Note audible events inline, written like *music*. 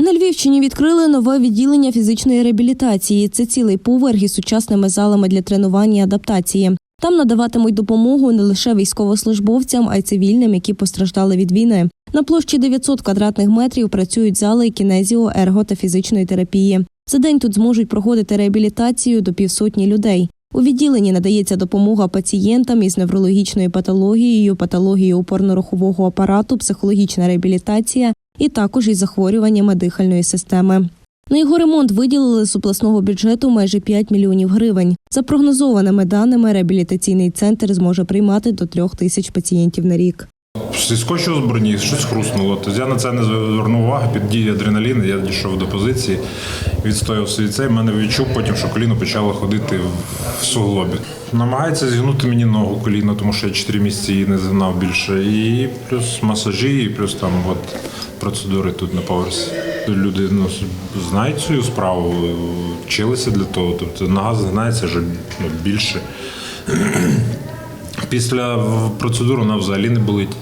На Львівщині відкрили нове відділення фізичної реабілітації. Це цілий поверх із сучасними залами для тренування і адаптації. Там надаватимуть допомогу не лише військовослужбовцям, а й цивільним, які постраждали від війни. На площі 900 квадратних метрів працюють зали кінезіо, ерго та фізичної терапії. За день тут зможуть проходити реабілітацію до півсотні людей. У відділенні надається допомога пацієнтам із неврологічною патологією, патологією опорно-рухового апарату, психологічна реабілітація і також із захворюваннями дихальної системи. На його ремонт виділили з обласного бюджету майже 5 мільйонів гривень. За прогнозованими даними, реабілітаційний центр зможе приймати до трьох тисяч пацієнтів на рік. Скочив з броні, щось хруснуло. Тобто я на це не звернув уваги, під дією адреналіну, я дійшов до позиції, відстояв свій цей. Мене відчув потім, що коліно почало ходити в суглобі. Намагається зігнути мені ногу коліно, тому що я 4 місяці її не згинав більше. І плюс масажі, і плюс там от процедури тут на поверсі. Люди ну, знають свою справу, вчилися для того. Тобто нога згинається вже ну, більше. *clears throat* Після процедури вона взагалі не болить.